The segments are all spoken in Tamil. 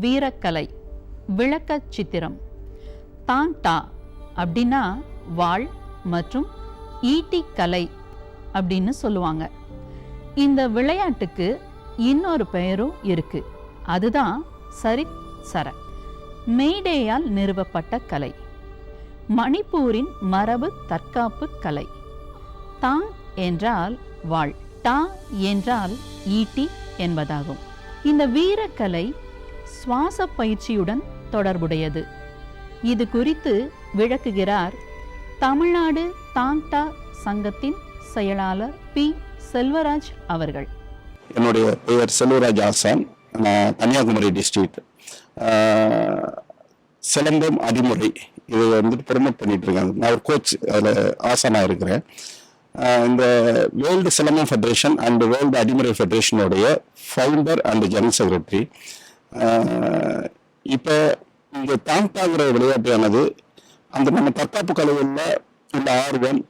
வீரக்கலை விளக்க சித்திரம். தான் டா அப்படின்னா வாழ் மற்றும் ஈட்டி கலை அப்படின்னு சொல்லுவாங்க. இந்த விளையாட்டுக்கு இன்னொரு பெயரும் இருக்கு. அதுதான் சரித் சர மெய்டேயால் நிறுவப்பட்ட கலை. மணிப்பூரின் மரபு தற்காப்பு கலை. தாங் என்றால் வாழ் டா என்றால் ஈட்டி என்பதாகும். இந்த வீரக்கலை சுவாச பயிற்சியுடன் தொடர்புடையது. இது குறித்து விளக்குகிறார் தமிழ்நாடு தாங்டா சங்கத்தின் செயலாளர் பி. செல்வராஜ் அவர்கள். என்னுடைய பெயர் செல்வராஜ் ஆசான். நான் கன்னியாகுமரி டிஸ்ட்ரிக்ட். சிலம்பம் அடிமுறை. இது வந்துட்டு ப்ரொமோட் பண்ணிட்டு இருக்காங்க நான் ஒரு கோச் அதில் ஆசானாக இருக்கிறேன். இந்த world Silambam federation and world Adimurai ஃபெடரேஷனுடைய founder and general secretary இப்போ இந்த தாங்டாங்கிற விளையாட்டானது? அந்த நம்ம தற்காப்பு கலைகளில் உள்ள ஆர்வம்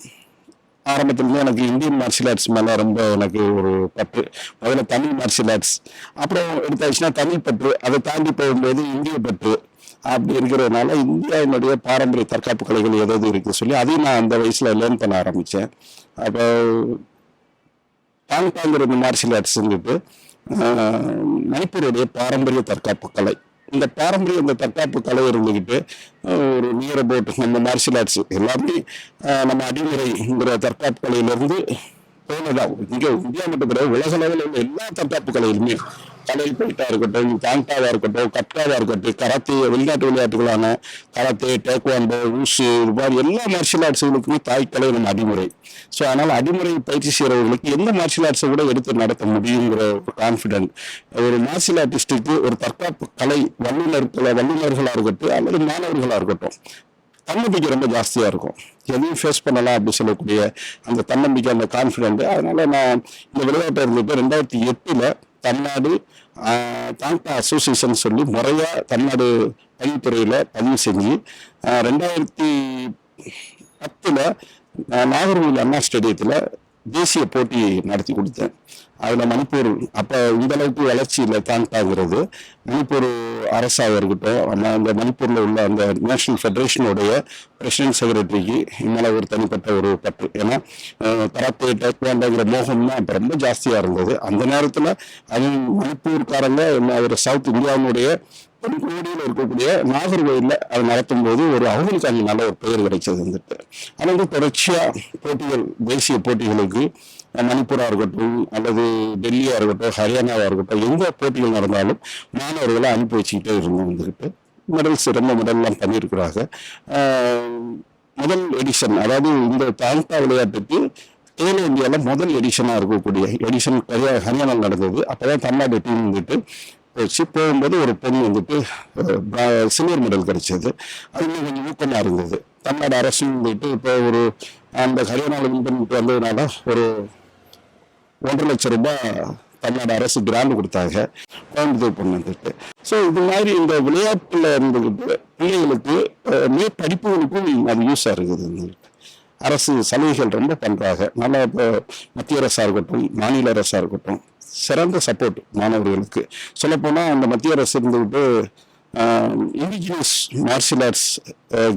ஆரம்பத்துலேருந்து எனக்கு இந்தியன் மார்ஷியல் ஆர்ட்ஸ் மேலே ரொம்ப எனக்கு ஒரு பற்று. முதல்ல தமிழ் மார்ஷியல் ஆர்ட்ஸ் அப்புறம் எடுத்தாச்சுன்னா தமிழ் பற்று. அதை தாண்டி போகும்போது இந்திய பற்று. அப்படி இருக்கிறதுனால இந்தியாவினுடைய பாரம்பரிய தற்காப்பு கலைகள் ஏதாவது இருக்குன்னு சொல்லி அதையும் நான் அந்த வயசில் லேர்ன் பண்ண ஆரம்பித்தேன் அப்போ டாங்டாங்கிற இந்த மார்ஷியல் ஆர்ட்ஸ் மணிப்பூருடைய பாரம்பரிய தற்காப்பு கலை. இந்த பாரம்பரிய இந்த தற்காப்பு கலை இருந்துக்கிட்டு ஒரு நியர் அபவுட் நம்ம மார்ஷியல் ஆர்ட்ஸ் எல்லாமே நம்ம அடிமுறைங்கிற தற்காப்பு கலையிலிருந்து போனதாக இங்கே இந்தியா மட்டும் கிடையாது உலக அளவில் உள்ள எல்லா தற்காப்பு கலையிலுமே கலை பயிட்டா இருக்கட்டும் காங்காவாக இருக்கட்டும் கட்டாவா இருக்கட்டும் கராத்தே வெளிநாட்டு விளையாட்டுகளான கராத்தே டேக்வாண்டோ ஊசு இது மாதிரி எல்லா மார்ஷியல் ஆர்ட்ஸுகளுக்குமே கலை நம்ம அடிமுறை. ஸோ அதனால அடிமுறை பயிற்சி செய்கிறவர்களுக்கு எந்த மார்ஷியல் ஆர்ட்ஸை கூட எடுத்து நடத்த முடியுங்கிற ஒரு கான்ஃபிடென்ட் ஒரு மார்ஷியல் ஆர்டிஸ்டுக்கு ஒரு தற்காப்பு கலை வல்லுநர்களை வல்லுநர்களாக இருக்கட்டும் அல்லது மாணவர்களாக இருக்கட்டும் தன்னம்பிக்கை ரொம்ப ஜாஸ்தியாக இருக்கும். எதையும் ஃபேஸ் பண்ணலாம் அப்படின்னு சொல்லக்கூடிய அந்த தன்னம்பிக்கை அந்த கான்ஃபிடென்ட் அதனால நான் இந்த விளையாட்டை இருந்துட்டு ரெண்டாயிரத்தி எட்டில் தமிழ்நாடு தாங்கா அசோசியேஷன் சொல்லி முறையாக தமிழ்நாடு பதிவுத்துறையில் பதிவு செஞ்சு ரெண்டாயிரத்தி பத்தில் நாகர்கோவில் அண்ணா ஸ்டேடியத்தில் தேசிய போட்டி நடத்தி கொடுத்தேன். அதில் மணிப்பூர் அப்போ இந்த அளவுக்கு வளர்ச்சி இல்லை மணிப்பூர் அரசாக இருக்கட்டும் நம்ம அந்த மணிப்பூரில் உள்ள அந்த நேஷனல் ஃபெடரேஷனுடைய பிரசிடென்ட் செக்ரட்டரிக்கு இன்னால ஒரு தனிப்பட்ட ஒரு பற்று. ஏன்னா கராத்தே டேக்வாண்டோங்கிற மோகம் தான் ரொம்ப ஜாஸ்தியாக இருந்தது. அந்த நேரத்தில் அது மணிப்பூர்காரங்க அவர் ஒரு சவுத் இந்தியாவினுடைய கோடியில் இருக்கக்கூடிய நாகர்கோயிலில் அது நடத்தும் போது ஒரு அவங்களுக்கு அங்கே நல்ல ஒரு பெயர் கிடைச்சது வந்துட்டு. ஆனால் வந்து தொடர்ச்சியாக போட்டிகள் தேசிய போட்டிகளுக்கு மணிப்பூராக மணிப்பூரா இருக்கட்டும் அல்லது டெல்லியா இருக்கட்டும் ஹரியானாவா இருக்கட்டும் எந்த போட்டிகள் நடந்தாலும் மாணவர்களை அனுப்பி வச்சுக்கிட்டே இருந்தோம் வந்துக்கிட்டு மெடல் சிறந்த மெடல்லாம் பண்ணியிருக்கிறாங்க. முதல் எடிஷன் அதாவது இந்த தாங்கா விளையாட்டுக்கு ஏழு இந்தியாவில் முதல் எடிஷனாக இருக்கக்கூடிய எடிஷன் ஹரியானா நடந்தது. அப்போ தான் தமிழ்நாடு டீம் வந்துட்டு போச்சு போகும்போது ஒரு பெண் வந்துட்டு சில்வர் மெடல் கிடைச்சது. அது இன்னும் கொஞ்சம் ஊக்கமாக இருந்தது. தமிழ்நாடு அரசும் வந்துட்டு இப்போ ஒரு அந்த ஹரியானாவில் வின் பண்ணிட்டு வந்ததுனால ஒரு ஒன்றரை லட்சம் ரூபாய் தமிழ்நாடு அரசு கிராண்ட் கொடுத்தாங்க. கோயம்புத்தூர் பொண்ணு வந்துட்டு. ஸோ இது மாதிரி இந்த விளையாட்டில் இருந்துக்கிட்டு பிள்ளைகளுக்கு அஹ், படிப்புகளுக்கும் அது யூஸாக இருக்குது வந்துட்டு அரசு சலுகைகள் ரொம்ப பண்ணுறாங்க நல்லா இப்போ மத்திய அரசாக இருக்கட்டும் மாநில அரசாக இருக்கட்டும் சிறந்த சப்போர்ட் மாணவர்களுக்கு. சொல்லப்போனால் அந்த மத்திய அரசு இருந்துவிட்டு இண்டிஜினியஸ் மார்ஷியல் ஆர்ட்ஸ்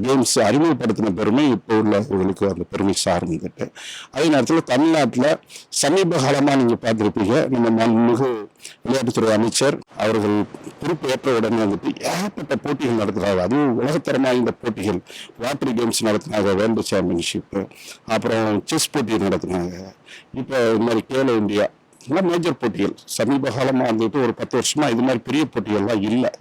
கேம்ஸ் அறிமுகப்படுத்தின பெருமை இப்போ உள்ளவர்களுக்கு அந்த பெருமை சார்ந்துட்டு அதே நேரத்தில் தமிழ்நாட்டில் சமீப காலமாக நீங்கள் பார்த்துருப்பீங்க நம்ம மண்மிகு விளையாட்டுத்துறை அமைச்சர் அவர்கள் பொறுப்பேற்ற உடனே வந்துட்டு ஏகப்பட்ட போட்டிகள் நடத்துகிறாங்க அதுவும் உலகத்தரம் வாய்ந்த போட்டிகள். வாட்டர் கேம்ஸ் நடத்தினாங்க வேர்ல்டு சாம்பியன்ஷிப்பு அப்புறம் செஸ் போட்டி நடத்தினாங்க. இப்போ இது மாதிரி கேலோ இந்தியா இதெல்லாம் மேஜர் போட்டிகள். சமீப காலமாக வந்துட்டு ஒரு பத்து வருஷமாக இது மாதிரி பெரிய போட்டிகள்லாம் இல்லை.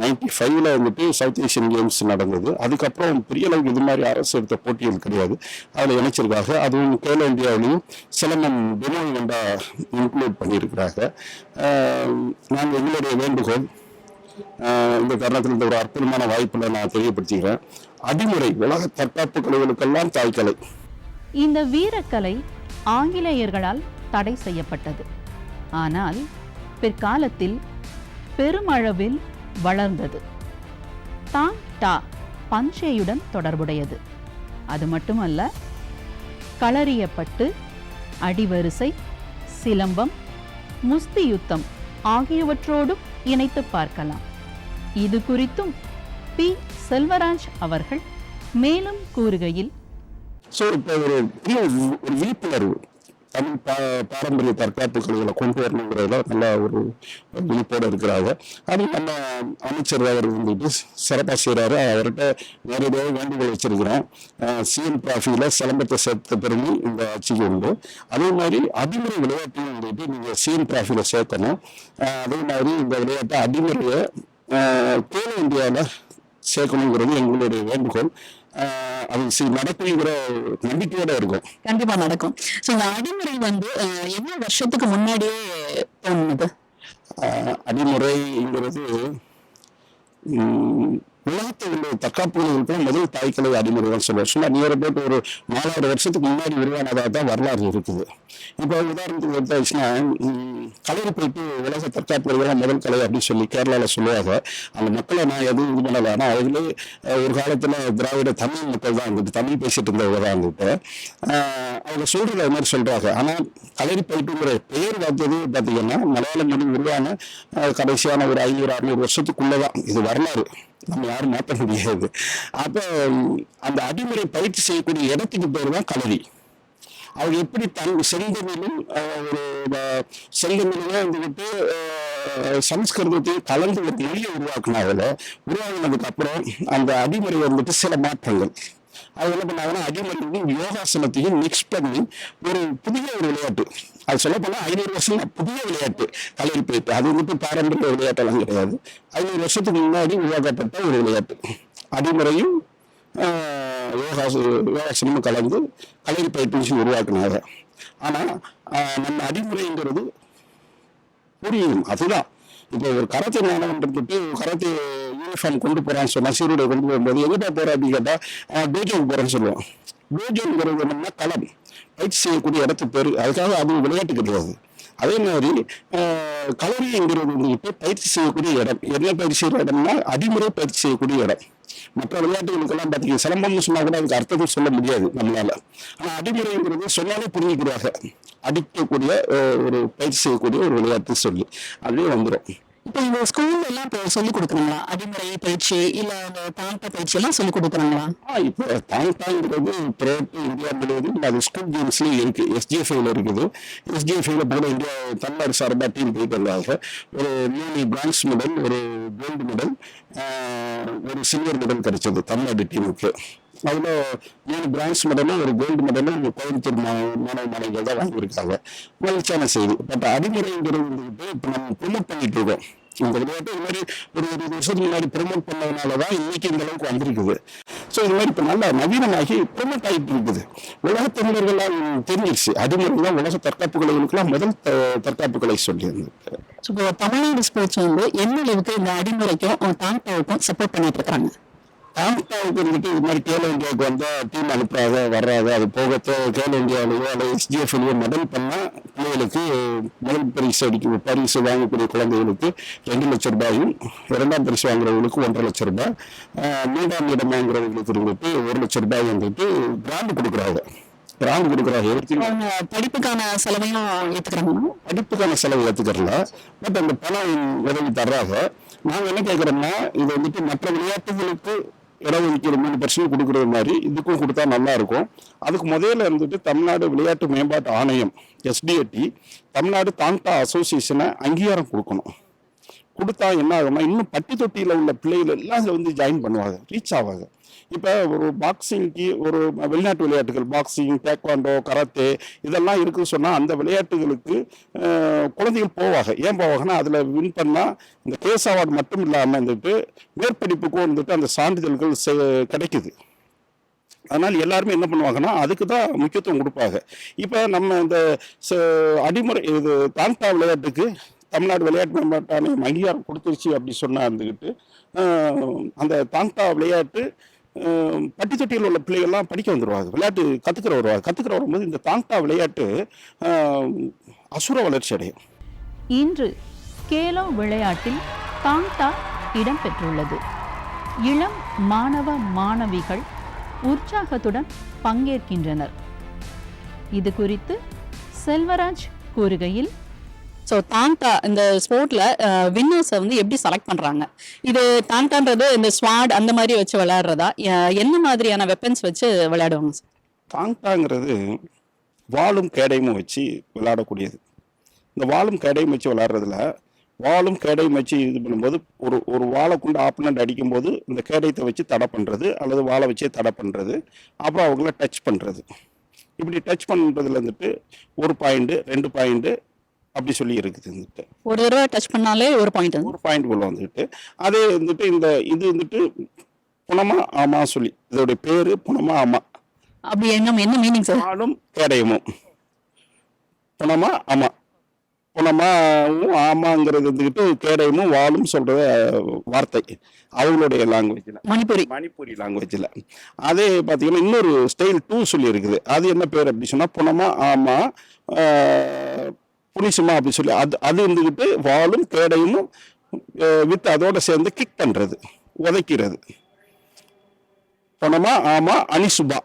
நைன்டி ஃபைவ்ல வந்துட்டு சவுத் ஏஷியன் கேம்ஸ் நடந்தது. அதுக்கப்புறம் பெரிய அளவுக்கு இது மாதிரி அரசு எடுத்த போட்டிகள் கிடையாது. அதில் இணைச்சிருக்காங்க. அதுவும் கேலோ இந்தியாவிலையும் சிலம்பம் டெமோ இவெண்டா இன்க்ளூட் பண்ணியிருக்கிறாங்க. நாங்கள் எங்களுடைய வேண்டுகோள் இந்த தருணத்தில் இந்த ஒரு அற்புதமான வாய்ப்பில் நான் தெரியப்படுத்திக்கிறேன். அடிமுறை உலக தற்காப்பு கலைகளுக்கெல்லாம் தாய்க்கலை. இந்த வீரக்கலை ஆங்கிலேயர்களால் தடை செய்யப்பட்டது. ஆனால் பிற்காலத்தில் பெருமளவில் வளர்ந்தது. தாங் டா பஞ்சேயுடன் தொடர்புடையது. அது மட்டுமல்ல களறியப்பட்டு அடிவரிசை சிலம்பம் முஸ்தி யுத்தம் ஆகியவற்றோடும் இணைத்து பார்க்கலாம். இது குறித்தும் பி. செல்வராஜ் அவர்கள் மேலும் கூறுகையில் ஸோ இப்போ ஒரு ஒரு விழிப்புணர்வு. தமிழ் பா பாரம்பரிய தற்காப்பு கலைகளை கொண்டு வரணுங்கிறதுல நல்ல ஒரு விழிப்போடு இருக்கிறாங்க. அது நம்ம அமைச்சர் அவர் வந்துட்டு சிறப்பாக செய்கிறாரு அவர்கிட்ட நேரடியாக வேண்டுகோள் வச்சிருக்கிறோம் சிஎம் டிராஃபியில் சிலம்பத்தை சேர்த்த பெருமை இந்த ஆட்சிக்கு உண்டு அதே மாதிரி அதிமுறை விளையாட்டையும் வந்துட்டு நீங்கள் சிஎம் டிராஃபியில் சேர்க்கணும் அதே மாதிரி இந்த விளையாட்டை அதிமுறையை கேலோ இந்தியாவில் சேர்க்கணுங்கிறது எங்களுடைய வேண்டுகோள். அது நடக்குங்கிற நம்பிக்கையோட இருக்கும். கண்டிப்பா நடக்கும். சோ இந்த அடிமுறை வந்து எவ்வளவு வருஷத்துக்கு முன்னாடியே தோணுது? அடிமுறைங்கிறது உம், உலகத்தில் உள்ள தற்காப்புகளுக்கு முதல் தாய்க்கலை அடிமுறை தான் சொல்லுவோம் சும்மா நியர் அபவுட் ஒரு நாலாயிரம் வருஷத்துக்கு முன்னாடி உருவானதாக தான் வரலாறு இருக்குது. இப்போ உதாரணத்துக்கு எடுத்தாச்சுன்னா உம், கலையில் போயிட்டு உலக தற்காப்புகள் முதல் கலை அப்படின்னு சொல்லி கேரளாவில் சொல்லுவாங்க. அந்த மக்களை நான் எதுவும் இது பண்ணலை. ஆனால் அதுல ஒரு காலத்தில் திராவிட தமிழ் மக்கள் தான் வந்துட்டு தமிழ் பேசிட்டு இருந்தவங்க தான் வந்துட்டு அவங்க சொல்றது அது மாதிரி சொல்றாங்க. ஆனால் கலரி பயிற்றுங்கிற பெயர் வந்தது பார்த்தீங்கன்னா மலையாள மொழி உருவான கடைசியான ஒரு ஐநூறு அறுநூறு வருஷத்துக்குள்ளதான். இது வரலாறு. நம்ம யாரும் மாற்ற முடியாது. அப்போ அந்த அடிமுறை பயிற்சி செய்யக்கூடிய இடத்துக்கு பேர் தான் களரி அவர் எப்படி தன் செந்தமிழும் ஒரு அஹ், செந்தமிழும் வந்துக்கிட்டு சம்ஸ்கிருதத்தையும் கலந்து ஒரு மொழியை உருவாக்குனாங்கள உருவாகினதுக்கு அப்புறம் அந்த அடிமுறை வந்துட்டு சில மாற்றங்கள். அது என்ன பண்ணாங்கன்னா அடிமுறையும் யோகாசனத்தையும் மிக்ஸ் பண்ணி ஒரு புதிய ஒரு விளையாட்டு. அது சொல்ல போனால் ஐநூறு வருஷம் புதிய விளையாட்டு. கலரி போயிட்டு அது வந்துட்டு பாரம்பரிய விளையாட்டெல்லாம் கிடையாது. ஐநூறு வருஷத்துக்கு முன்னாடி உருவாக்கப்பட்ட ஒரு விளையாட்டு. அடிமுறையும் ஆஹ் யோகாசனமும் கலந்து கலையில் பயிற்சி உருவாக்குனாங்க. ஆனால் நம்ம அடிமுறைங்கிறது புரியும். அதுதான். இப்போ ஒரு கரத்தை மாணவன்ட்டு கரத்தை யூனிஃபார்ம் கொண்டு போறான்னு சொன்னா சீருடை கொண்டு போகும்போது எங்கிட்ட போற அப்படின்னு கேட்டா டோஜோக்கு போறேன்னு சொல்லுவோம் டோஜோங்கிறது என்னன்னா களம் பயிற்சி செய்யக்கூடிய இடத்து பேரு. அதுக்காக அது விளையாட்டு கிடையாது அதே மாதிரி கலரிங்கிறது வந்துட்டு பயிற்சி செய்யக்கூடிய இடம். என்ன பயிற்சி செய்யற இடம்னா அடிமுறை பயிற்சி செய்யக்கூடிய இடம். மற்ற விளையாட்டுகளுக்கெல்லாம் பார்த்தீங்கன்னா சிலம்பம்னு சொன்னா கூட அதுக்கு அர்த்தத்தை சொல்ல முடியாது நம்மளால. ஆனால் அடிமுறைங்கிறது சொன்னாலே புரிஞ்சுக்கிறாங்க அடிக்கக்கூடிய ஒரு பயிற்சி செய்யக்கூடிய ஒரு விளையாட்டு சொல்லி. அதுவே வந்துடும் இப்போ இந்த ஸ்கூல்ல எல்லாம் இப்போ சொல்லி கொடுக்குறாங்களா அடிமுறை பயிற்சி இல்ல அந்த தாண்ட பயிற்சி எல்லாம் சொல்லி கொடுக்குறாங்களா இப்போ தாண்டாங்கிறது பிரேட்டு இந்தியா முழுவதும் அது ஸ்கூல் கேம்ஸ்லேயும் இருக்கு. எஸ்ஜிஎஃப்ஐல இருக்குது. எஸ்ஜிஎஃப்ஐல போல இந்தியா தமிழ்நாடு சார்பாக டீம் போயிட்டு வந்தாங்க ஒரு மூணு பிரான்ஸ் மெடல் ஒரு கோல்டு மெடல் ஒரு சில்வர் மெடல் கிடைச்சது தமிழ்நாடு டீமுக்கு அதில் மூணு பிரான்ஸ் மெடலும் ஒரு கோல்டு மெடலும் கோயம்புத்தூர் மாணவ மாணவிகள் தான் வாங்கியிருக்காங்க மகிழ்ச்சியான செய்தி. பட் அடிமுறைங்கிறது வந்துட்டு இப்போ நம்ம ப்ரொமோட் பண்ணிட்டு இருக்கோம். இந்த விளையாட்டு இது மாதிரி ஒரு இருபது வருஷத்துக்கு முன்னாடி ப்ரொமோட் பண்ணதுனால தான் இன்னைக்கு இந்த அளவுக்கு வந்திருக்குது. ஸோ இது மாதிரி இப்போ நல்லா நவீனமாகி ப்ரொமோட் ஆகிட்டு இருக்குது. உலக தமிழர்கள்லாம் தெரிஞ்சிருச்சு. அடிமுறை தான் உலக தற்காப்பு கலைகளுக்குலாம் முதல் த- தற்காப்பு கலை சொல்லியிருந்தது இப்போ தமிழ்நாடு ஸ்போர்ட்ஸ் வந்து என்ன அளவுக்கு இந்த அடிமுறைக்கும் தாழ்த்தாவுக்கும் சப்போர்ட் பண்ணிட்டு இருக்காங்க? தாமத்தாவுக்கு வந்துட்டு இது மாதிரி கேலோ இந்தியாவுக்கு வந்தா டீம் அனுப்புறாங்க வர்றாங்க. அது போக கேலோ இந்தியாவிலேயோ அல்ல எஸ்டிஎஃப்லையோ மெடல் பண்ணா பிள்ளைகளுக்கு முதல் பரிசு அடிக்க பரிசு வாங்கக்கூடிய குழந்தைகளுக்கு ரெண்டு லட்சம் ரூபாயும் இரண்டாம் பரிசு வாங்குறவங்களுக்கு ஒன்றரை லட்சம் ரூபாய் மூன்றாம் இடம் வாங்குறவங்களுக்கு வந்துட்டு ஒரு லட்சம் ரூபாய் வந்துட்டு கிராண்ட் கொடுக்குறாங்க. கிராண்ட் கொடுக்குறாங்க. அவங்க படிப்புக்கான செலவையும் ஏத்துக்கிறாங்களா? படிப்புக்கான செலவு ஏற்றுக்கிறல பட் அந்த பணம் உதவி தர்றாங்க. நாங்கள் என்ன கேட்குறோம்னா இது வந்துட்டு மற்ற விளையாட்டுகளுக்கு இடஒதுக்கீடு மூணு பர்சன்ட் கொடுக்குறது மாதிரி இதுக்கும் கொடுத்தா நல்லா இருக்கும். அதுக்கு முதல்ல இருந்துட்டு தமிழ்நாடு விளையாட்டு மேம்பாட்டு ஆணையம் எஸ்டிஏடி தமிழ்நாடு தாண்டா அசோசியேஷனை அங்கீகாரம் கொடுக்கணும். கொடுத்தா என்ன ஆகும்னா இன்னும் பட்டி தொட்டியில் உள்ள பிள்ளைகள் எல்லாம் வந்து ஜாயின் பண்ணுவாங்க ரீச் ஆவாங்க. இப்போ ஒரு பாக்ஸிங்க்கு ஒரு வெளிநாட்டு விளையாட்டுகள் பாக்ஸிங் டேக்வாண்டோ கராத்தே இதெல்லாம் இருக்குன்னு சொன்னால் அந்த விளையாட்டுகளுக்கு குழந்தைகள் போவாங்க. ஏன் போவாங்கன்னா அதில் வின் பண்ணால் இந்த கேஸ் அவார்டு மட்டும் இல்லாமல் வந்துட்டு மேற்படிப்புக்கும் வந்துட்டு அந்த சான்றிதழ்கள் கிடைக்குது. அதனால் எல்லாருமே என்ன பண்ணுவாங்கன்னா அதுக்கு தான் முக்கியத்துவம் கொடுப்பாங்க. இப்போ நம்ம இந்த ச- அடிமுறை இது தாண்டா விளையாட்டுக்கு தமிழ்நாடு விளையாட்டு மேம்பாட்டு ஆணையம் அங்கீகாரம் கொடுத்துருச்சு அப்படி சொன்னா இருந்துக்கிட்டு அந்த தாண்டா விளையாட்டு பட்டிச்சட்டியில் தொட்டியில் உள்ள பிள்ளைகள்லாம் படிக்க வந்துடுவாங்க விளையாட்டு கற்றுக்கிற வருவாங்க கற்றுக்கிற வரும்போது இந்த தாங்டா விளையாட்டு அசுர வளர்ச்சி அடையும். இன்று கேலோ விளையாட்டில் தாங்டா இடம்பெற்றுள்ளது இளம் மாணவ மாணவிகள் உற்சாகத்துடன் பங்கேற்கின்றனர். இது குறித்து செல்வராஜ் கூறுகையில் ஸோ தாங்டா இந்த ஸ்போர்ட்ல வின்னர்ஸை வந்து எப்படி செலக்ட் பண்றாங்க? இது தாங்டான்றது இந்த ஸ்வாட் அந்த மாதிரி வச்சு விளையாடுறதா? என்ன மாதிரியான வெப்பன்ஸ் வச்சு விளையாடுவாங்க சார் தாங்டாங்கிறது வாளும் கேடையும் வச்சு விளையாடக்கூடியது. இந்த வாளும் கேடையும் வச்சு விளையாடுறதுல வாளும் கேடையும் வச்சு இது பண்ணும்போது ஒரு ஒரு வாழை கொண்டு ஆப்பனண்ட் அடிக்கும்போது இந்த கேடயத்தை வச்சு தடை பண்ணுறது அல்லது வாழை வச்சே தடை பண்ணுறது அப்புறம் அவங்கள டச் பண்ணுறது இப்படி டச் பண்ணுறதுலேருந்துட்டு ஒரு பாயிண்ட்டு ரெண்டு பாயிண்ட்டு அப்படி சொல்லி இருக்குது வந்துட்டு ஒரு தடவை டச் பண்ணாலே ஒரு பாயிண்ட் ஒரு பாயிண்ட் உள்ள வந்துட்டு. அதே வந்துட்டு இந்த இது வந்துட்டு புனமா ஆமா சொல்லி. இதோடைய பேரு புனமா ஆமா. அப்படி என்ன என்ன மீனிங் சார் ஆளும் கேடயமும். புனமா ஆமா. புனமாவும் ஆமாங்கிறது வந்துக்கிட்டு கேடயமும் வாளும் சொல்ற வார்த்தை. அவங்களுடைய லாங்குவேஜில் மணிப்புரி. மணிப்பூரி லாங்குவேஜில் அதே பார்த்தீங்கன்னா இன்னொரு ஸ்டைல் டூ சொல்லி இருக்குது அது என்ன பேர் அப்படி சொன்னால் புனமா ஆமா புனிசுமா அப்படி சொல்லி அது அது இருந்துக்கிட்டு வாலும் கேடையும் வித் அதோட சேர்ந்து கிக் பண்ணுறது உதைக்கிறது. பணமா ஆமா அனிசுபா.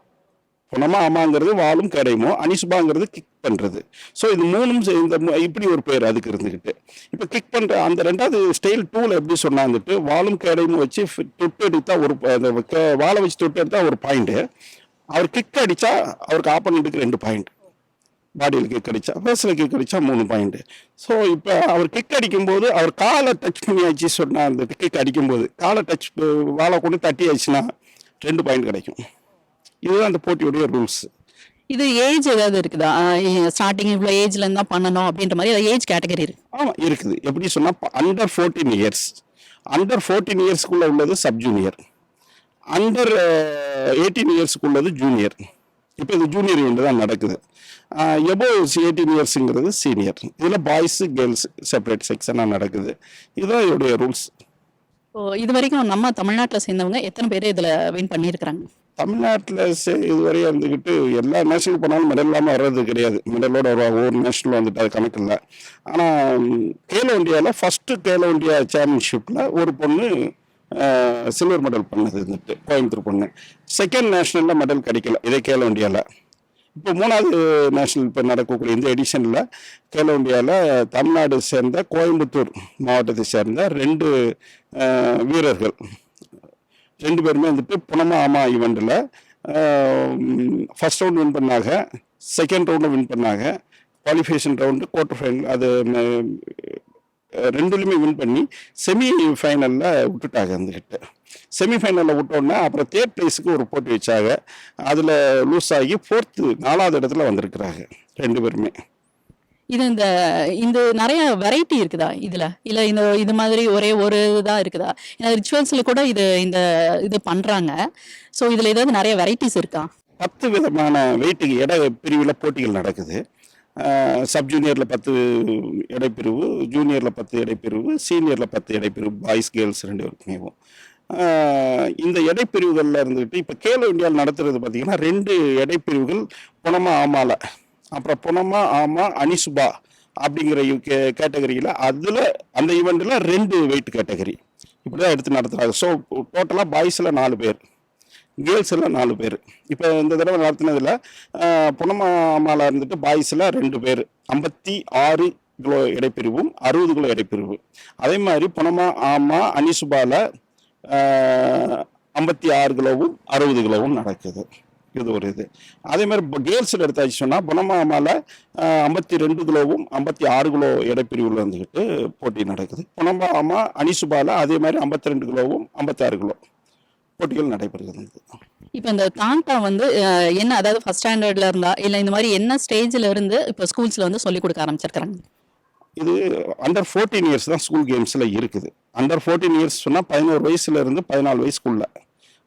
பணமா ஆமாங்கிறது வாலும் கேடையுமோ அனிசுபாங்கிறது கிக் பண்ணுறது ஸோ இது மூணும் சே- இந்த இப்படி ஒரு பேர் அதுக்கு இருந்துக்கிட்டு இப்போ கிக் பண்ணுற அந்த ரெண்டாவது ஸ்டைல் டூவில் எப்படி சொன்னாங்கட்டு வாலும் கேடையும் வச்சு தொட்டு எடுத்தா ஒரு வாழை அந்த வச்சு தொட்டு எடுத்தா ஒரு பாயிண்ட்டு அவர் கிக் அடித்தா அவருக்கு ஆப்போனண்ட்டுக்கு ரெண்டு பாயிண்ட் பாடியில் கிக் அடிச்சா ஃபேஸில் கிக் அடிச்சா மூணு பாயிண்ட் ஸோ இப்போ அவர் கிக் அடிக்கும்போது அவர் காலை டச் பண்ணியாச்சு சொன்னா அந்த கிக் அடிக்கும்போது காலை டச் வாழை கொண்டு தட்டி ஆச்சுன்னா ரெண்டு பாயிண்ட் கிடைக்கும். இதுதான் அந்த போட்டியுடைய ரூல்ஸ் இது ஏஜ் ஏதாவது இருக்குதா? ஸ்டார்டிங் இவ்வளோ ஏஜ்ல இருந்தா பண்ணணும் அப்படின்ற மாதிரி ஏஜ் கேட்டகரி இருக்கு? ஆமாம் இருக்குது. எப்படி சொன்னால் under fourteen years under fourteen இயர்ஸ்க்குள்ளே உள்ளது சப் ஜூனியர் அண்டர் எயிட்டீன் இயர்ஸ்க்குள்ளது ஜூனியர் இப்போ இது ஜூனியர் ஈவெண்ட் தான் நடக்குது. எபோ எயிட்டீன் இயர்ஸுங்கிறது சீனியர் இதில் பாய்ஸு கேர்ள்ஸ் செப்பரேட் செக்ஷனாக நடக்குது. இதுதான் இதோடைய ரூல்ஸ் இது வரைக்கும் நம்ம தமிழ்நாட்டில் சேர்ந்தவங்க எத்தனை பேர் இதில் வின் பண்ணியிருக்கிறாங்க? தமிழ்நாட்டில் இதுவரை இருந்துக்கிட்டு எல்லா நேஷனல் போனாலும் மெடல் இல்லாமல் வர்றது கிடையாது. மெடலோட வருவாங்க ஒவ்வொரு நேஷனல் வந்துட்டு அது கணக்கு இல்லை. ஆனால் கேலோ இந்தியாவில் ஃபஸ்ட்டு கேலோ இந்தியா சாம்பியன்ஷிப்பில் ஒரு பொண்ணு சில்வர் மெடல் பண்ணது இருந்துட்டு கோயம்புத்தூர் பொண்ணு. செகண்ட் நேஷனலில் மெடல் கிடைக்கல. இதே கேலோ இந்தியாவில் இப்போ மூணாவது நேஷனல் இப்போ நடக்கக்கூடிய இந்த எடிஷனில் கேலோ இந்தியாவில் தமிழ்நாடு சேர்ந்த கோயம்புத்தூர் மாவட்டத்தை சேர்ந்த ரெண்டு வீரர்கள். ரெண்டு பேருமே வந்துட்டு புனமா ஆமா ஈவெண்ட்டில் ஃபஸ்ட் ரவுண்ட் வின் பண்ணாங்க. செகண்ட் ரவுண்டில் வின் பண்ணாங்க. குவாலிஃபிகேஷன் ரவுண்டு குவார்டர் ஃபைனல் அது ரெண்டுலையுமே வின் பண்ணி செமி ஃபைனலில் விட்டுட்டாங்க வந்துக்கிட்டு செமி ஃபைனலில் விட்டோன்னே அப்புறம் தேர்ட் ப்ளேஸுக்கு ஒரு போட்டி வச்சாங்க. அதில் லூஸ் ஆகி ஃபோர்த்து நாலாவது இடத்துல வந்திருக்கிறாங்க ரெண்டு பேருமே. இது இந்த இந்த நிறைய வெரைட்டி இருக்குதா இதுல? இல்ல இந்த இது மாதிரி ஒரே ஒரு இதா இருக்குதா? ஏன்னா ரிச்சுவல்ஸ்ல கூட இது இந்த இது பண்றாங்க. ஸோ இதுல ஏதாவது நிறைய வெரைட்டிஸ் இருக்கா? பத்து விதமான வெயிட்டுக்கு எடை பிரிவில் போட்டிகள் நடக்குது. சப் ஜூனியரில் பத்து இடைப்பிரிவு ஜூனியரில் பத்து இடைப்பிரிவு சீனியரில் பத்து இடைப்பிரிவு பாய்ஸ் கேர்ள்ஸ் ரெண்டு பேருக்குமேவும் இந்த இடைப்பிரிவுகளில் இருந்துக்கிட்டு இப்போ கேலோ இந்தியாவில் நடத்துறது பார்த்தீங்கன்னா ரெண்டு இடைப்பிரிவுகள் புனமா ஆமால. அப்புறம் புனமா ஆமா அனிசுபா அப்படிங்கிற கே கேட்டகரியில் அதில் அந்த ஈவெண்ட்டில் ரெண்டு வெயிட் கேட்டகரி இப்படி தான் எடுத்து நடத்துகிறாங்க ஸோ டோட்டலாக பாய்ஸில் நாலு பேர். கேர்ள்ஸ் எல்லாம் நாலு பேர். இப்போ இந்த தடவை நடத்தினதில் புனமாமால இருந்துட்டு பாய்ஸில் ரெண்டு பேர். ஐம்பத்தி ஆறு கிலோ இடைப்பிரிவும் அறுபது கிலோ இடைப்பிரிவு அதே மாதிரி புனமா ஆமா அனிசுபால ஐம்பத்தி ஆறு கிலோவும் அறுபது கிலோவும் நடக்குது. இது ஒரு இது. அதே மாதிரி கேர்ள்ஸில் எடுத்தாச்சு சொன்னால் புனமாமால ஐம்பத்தி ரெண்டு கிலோவும் ஐம்பத்தி ஆறு கிலோ இடைப்பிரிவில் இருந்துக்கிட்டு போட்டி நடக்குது. புனமாமா அனிசுபால அதே மாதிரி ஐம்பத்தி ரெண்டு கிலோவும் ஐம்பத்தாறு கிலோ. போட்டிகள் நடைபெறுகிறது. இப்போ இந்த தாண்டா வந்து என்ன அதாவது ஃபர்ஸ்ட் ஸ்டாண்டர்ட்ல இருந்தா இல்ல இந்த மாதிரி என்ன ஸ்டேஜ்ல இருந்து இப்போ ஸ்கூல்ஸ்ல வந்து சொல்லி கொடுக்க ஆரம்பிச்சிருக்காங்க இது அண்டர் ஃபோர்டீன் இயர்ஸ் தான் ஸ்கூல் கேம்ஸில் இருக்குது. அண்டர் ஃபோர்டீன் இயர்ஸ் சொன்னால் பதினோரு வயசுல இருந்து பதினாலு வயசுக்குள்ள.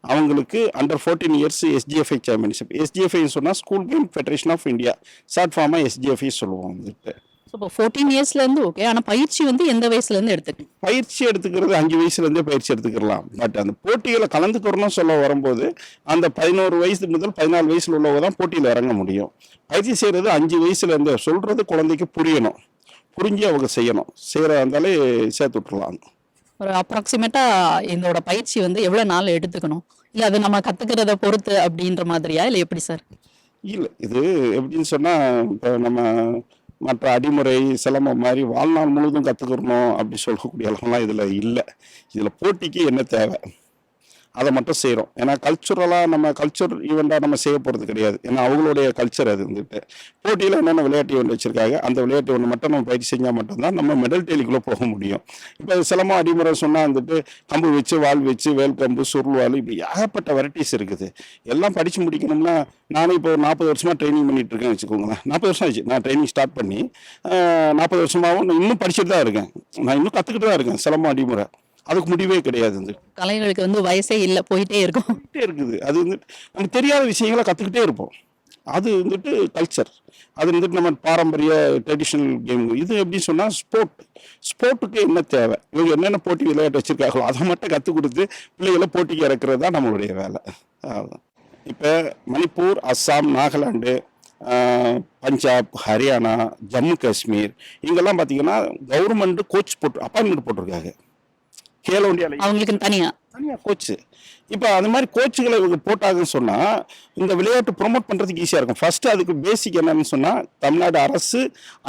அவங்களுக்கு under fourteen years SGFI championship SGFI சொன்னால் school game federation of India short ஃபார்மாக SGFI சொல்லுவோம் வந்துட்டு ஸோ இப்போ ஃபோர்டீன் இயர்ஸ்ல இருந்து ஓகே ஆனா பயிற்சி வந்து எந்த வயசுல இருந்து எடுத்துக்கணும் பயிற்சி எடுத்துக்கிறது அஞ்சு வயசுலேருந்தே பயிற்சி எடுத்துக்கலாம். பட் அந்த போட்டிகளை கலந்துக்கிறோம்னு சொல்ல வரும்போது அந்த பதினோரு வயசு முதல் பதினாலு வயசுல உள்ளவங்க தான் போட்டியில் இறங்க முடியும். பயிற்சி செய்கிறது அஞ்சு வயசுலேருந்தே சொல்கிறது குழந்தைக்கு புரியணும். புரிஞ்சு அவங்க செய்யணும். செய்கிறதா இருந்தாலே சேர்த்து விட்டுறலாம். ஒரு அப்ராக்சிமேட்டா இதோட பயிற்சி வந்து எவ்வளவு நாள் எடுத்துக்கணும்? இல்ல அது நம்ம கத்துக்கிறத பொறுத்து அப்படின்ற மாதிரியா? இல்ல எப்படி சார் இல்லை இது எப்படின்னு சொன்னால் இப்போ நம்ம மற்ற அடிமுறை சிலம்பம் மாதிரி வாழ்நாள் முழுவதும் கற்றுக்கிறணும் அப்படி சொல்லக்கூடிய அளவுலாம் இதில் இல்லை. இதில் போட்டிக்கு என்ன தேவை? அதை மட்டும் செய்கிறோம் ஏன்னா கல்ச்சுரலாக நம்ம கல்ச்சர் ஈவெண்ட்டாக நம்ம செய்ய போகிறது கிடையாது. ஏன்னா அவங்களுடைய கல்ச்சர் அது வந்துட்டு. போட்டியில் என்னென்ன விளையாட்டு ஈவெண்ட் வச்சுருக்காங்க அந்த விளையாட்டு ஒன்று மட்டும் நம்ம பயிற்சி செஞ்சால் மட்டும்தான் நம்ம மெடல் டெலிக்குள்ளே போக முடியும். இப்போ சிலம்பம் அடிமுறை சொன்னால் வந்துட்டு கம்பு வச்சு வால் வச்சு வேல் கம்பு சுருள் வால் இப்படி ஏகப்பட்ட வெரைட்டிஸ் இருக்குது. எல்லாம் படித்து முடிக்கணும்னா நானும் இப்போ ஒரு நாற்பது வருஷமாக ட்ரைனிங் பண்ணிட்டுருக்கேன் வச்சுக்கோங்களேன். நாற்பது வருஷம் ஆச்சு. நான் ட்ரைனிங் ஸ்டார்ட் பண்ணி நாற்பது வருஷமாகவும் நான் இன்னும் படிச்சுட்டு தான் இருக்கேன். நான் இன்னும் கற்றுக்கிட்டு தான் இருக்கேன். சிலம்பம் அடிமுறை. அதுக்கு முடிவே கிடையாது வந்து கலைகளுக்கு வந்து வயசே இல்லை போயிட்டே இருக்கும். கற்றுக்கிட்டே இருக்குது. அது வந்துட்டு நமக்கு தெரியாத விஷயங்களை கற்றுக்கிட்டே இருப்போம். அது வந்துட்டு கல்ச்சர் அது வந்துட்டு நம்ம பாரம்பரிய ட்ரெடிஷ்னல் கேம் இது எப்படி சொன்னால் ஸ்போர்ட் ஸ்போர்ட்டுக்கு என்ன தேவை? இவங்க என்னென்ன போட்டி விளையாட்டு வச்சுருக்காங்களோ அதை மட்டும் கற்றுக் கொடுத்து பிள்ளைகளை போட்டிக்கு இறக்குறது தான் நம்மளுடைய வேலை. இப்போ மணிப்பூர் அஸ்ஸாம் நாகாலாந்து ஆஹ், பஞ்சாப் ஹரியானா ஜம்மு காஷ்மீர் இங்கெல்லாம் பார்த்தீங்கன்னா கவர்மெண்ட் கோச் போட்டு அப்பாயின்மெண்ட் போட்டிருக்காங்க. கேலோ இந்தியாவில் அவங்களுக்கு தனியா? தனியாக கோச்சு. இப்போ அந்த மாதிரி கோச்சுகளை இவங்க போட்டாங்கன்னு சொன்னால் இந்த விளையாட்டு ப்ரொமோட் பண்ணுறதுக்கு ஈஸியாக இருக்கும். ஃபர்ஸ்ட் அதுக்கு பேசிக் என்னன்னு சொன்னால் தமிழ்நாடு அரசு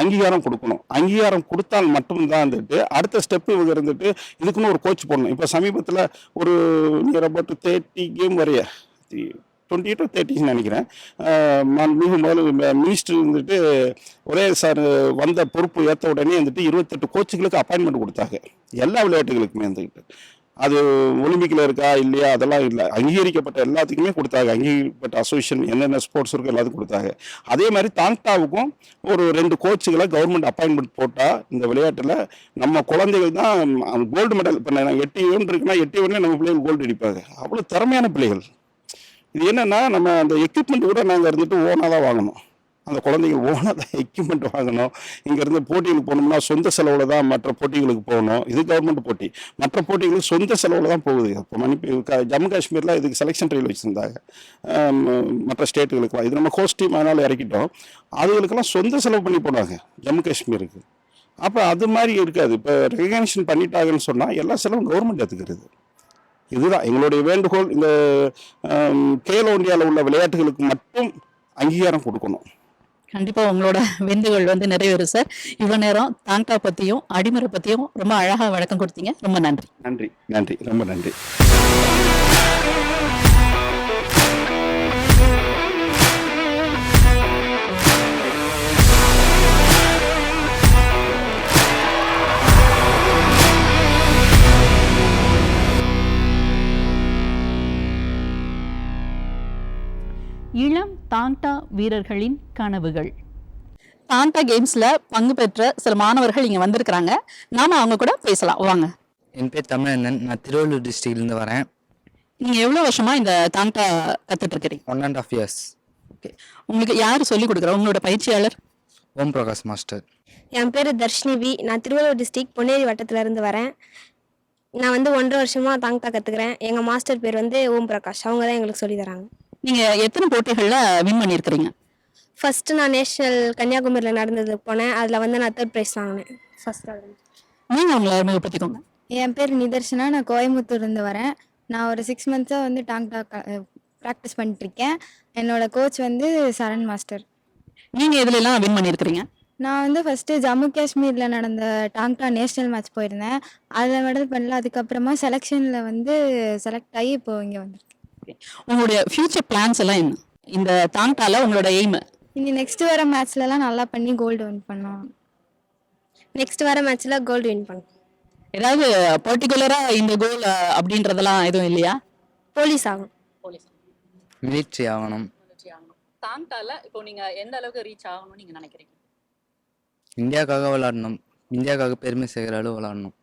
அங்கீகாரம் கொடுக்கணும். அங்கீகாரம் கொடுத்தால் மட்டும்தான் வந்துட்டு அடுத்த ஸ்டெப் இவங்க இருந்துட்டு இதுக்குன்னு ஒரு கோச் போடணும். இப்போ சமீபத்தில் ஒரு நியர் அபவுட் தேர்ட்டி கேம் வரைய டுவெண்ட்டி டு தேர்ட்டின்னு நினைக்கிறேன். மிக முதல்ல மினிஸ்டர் வந்துட்டு ஒரே சார் வந்த பொறுப்பு ஏற்ற உடனே வந்துட்டு இருபத்தெட்டு கோச்சுகளுக்கு அப்பாயின்மெண்ட் கொடுத்தாங்க. எல்லா விளையாட்டுகளுக்குமே வந்துக்கிட்டு அது ஒலிம்பிக்கில் இருக்கா இல்லையா அதெல்லாம் இல்லை. அங்கீகரிக்கப்பட்ட எல்லாத்துக்குமே கொடுத்தாங்க. அங்கீகரிக்கப்பட்ட அசோசியேஷன் என்னென்ன ஸ்போர்ட்ஸ் இருக்கோ எல்லாத்துக்கும் கொடுத்தாங்க. அதே மாதிரி தாங்டாவுக்கும் ஒரு ரெண்டு கோச்சுகளை கவர்மெண்ட் அப்பாயின்மெண்ட் போட்டால் இந்த விளையாட்டில் நம்ம குழந்தைகள் தான் கோல்டு மெடல் இப்போ நான் எட்டு ஈவெண்ட் இருக்குன்னா எட்டு ஈவெண்ட்லேயே நம்ம பிள்ளைகள் கோல்டு அடிப்பாங்க. அவ்வளோ திறமையான பிள்ளைகள். இது என்னென்னா நம்ம அந்த எக்யூப்மெண்ட் கூட நாங்கள் இருந்துட்டு ஓனாக தான் வாங்கணும். அந்த குழந்தைங்க ஓனாக எக்யூப்மெண்ட் வாங்கணும். இங்கேருந்து போட்டிகளுக்கு போகணும்னா சொந்த செலவில் தான் மற்ற போட்டிகளுக்கு போகணும். இது கவர்மெண்ட் போட்டி. மற்ற போட்டிகளுக்கு சொந்த செலவில் தான் போகுது. இப்போ மணிப்பூர் ஜம்மு காஷ்மீரில் இதுக்கு செலெக்ஷன் ட்ரையல் வச்சுருந்தாங்க. மற்ற ஸ்டேட்டுகளுக்குலாம் இது நம்ம கோஸ்ட் டீம் அதனால் இறக்கிட்டோம். அதுகளுக்கெல்லாம் சொந்த செலவு பண்ணி போனாங்க ஜம்மு காஷ்மீருக்கு. அப்போ அது மாதிரி இருக்காது. இப்போ ரெகக்னேஷன் பண்ணிட்டாங்கன்னு சொன்னால் எல்லா செலவும் கவர்மெண்ட் எடுத்துக்கிறது இதுதான் எங்களுடைய வேண்டுகோள். இந்த கேலோ இந்தியாவில் உள்ள விளையாட்டுகளுக்கு மட்டும் அங்கீகாரம் கொடுக்கணும். கண்டிப்பா உங்களோட வேண்டுகோள் வந்து நிறைவேறும் சார் இவ்வளவு நேரம் தாங்கா பத்தியும் அடிமுறை பத்தியும் ரொம்ப அழகா விளக்கம் கொடுத்தீங்க. ரொம்ப நன்றி. நன்றி நன்றி ரொம்ப நன்றி. இளம் தாங்டா வீரர்களின் கனவுகள். தாண்டா கேம்ஸ்ல பங்கு பெற்ற சில மாணவர்கள் இங்க வந்திருக்கிறாங்க. நாம அவங்க கூட பேசலாம். வாங்க. என் பேர் தமிழண்ணன் நான் திருவள்ளூர் டிஸ்ட்ரிக்ட்லேருந்து வரேன். நீங்க எவ்வளவு வருஷமா இந்த தாண்டா கத்துட்டு இருக்கிறீங்க ஒன் அண்ட் ஆஃப் இயர்ஸ் உங்களுக்கு யாரு சொல்லி கொடுக்குறா? உங்களோட பயிற்சியாளர்? ஓம் பிரகாஷ் மாஸ்டர். என் பேர் தர்ஷினி வி. நான் திருவள்ளூர் டிஸ்ட்ரிக்ட் பொன்னேரி வட்டத்துல இருந்து வரேன். நான் வந்து ஒன்றரை வருஷமா தாங்தா கற்றுக்கிறேன் எங்கள் மாஸ்டர் பேர் வந்து ஓம் பிரகாஷ். அவங்க தான் எங்களுக்கு சொல்லி தராங்க. நீங்க எத்தனை போட்டிகள்ல வின் பண்ணியிருக்கிறீங்க? ஃபர்ஸ்ட் நான் நேஷனல் கன்னியாகுமரியில் நடந்தது போனேன். அதில் வந்து நான் தேர்ட் ப்ரைஸ் வாங்கினேன். ஃபர்ஸ்ட் நீங்க அவங்கள அறிமுகப்படுத்திக்கோங்க. என் பேர் நிதர்ஷனா. நான் கோயம்புத்தூர்லேருந்து வரேன். நான் ஒரு சிக்ஸ் மந்த்ஸாக வந்து டாங்டா ப்ராக்டிஸ் பண்ணிட்டுருக்கேன். என்னோட கோச் வந்து சரண் மாஸ்டர் நீங்க இதுல எல்லாம் வின் பண்ணியிருக்கிறீங்க? நான் வந்து ஃபஸ்ட்டு ஜம்மு காஷ்மீரில் நடந்த டாங்டா நேஷ்னல் மேட்ச் போயிருந்தேன். அதில் மெடல் பண்ணல. அதுக்கப்புறமா செலெக்ஷனில் வந்து செலக்ட் ஆகி இப்போ இங்கே வந்திருக்கேன். உங்களுடைய ஃபியூச்சர் பிளான்ஸ் எல்லாம் என்ன? இந்த தாண்டால உங்களோட எய்ம் இனி நெக்ஸ்ட் வர மேட்ச்லலாம் நல்லா பண்ணி கோல்டு வின் பண்ணோம் நெக்ஸ்ட் வர மேட்ச்சில் கோல்டு வின் பண்ணேன் ஏதாவது பர்டிகுலரா இந்த கோல் அப்படின்றதெல்லாம் எதுவும் இல்லையா? போலீஸ் ஆகும் மிலிட்ரி ஆகணும். தாண்டால இப்போ நீங்க எந்த அளவுக்கு ரீச் ஆகணும்னு நீங்க நினைக்கிறீங்க? இந்தியாவுக்காக விளாடணும் இந்தியாவுக்காக பெருமை சேர்க்குற அளவு விளாடணும்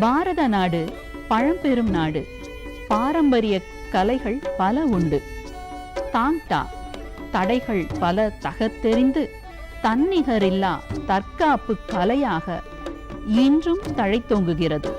பாரத நாடு பழம்பெரும் நாடு. பாரம்பரிய கலைகள் பல உண்டு. தாங்டா தடைகள் பல தகத்தெறிந்து தன்னிகரில்லா தற்காப்பு கலையாக இன்றும் தழைத்தோங்குகிறது.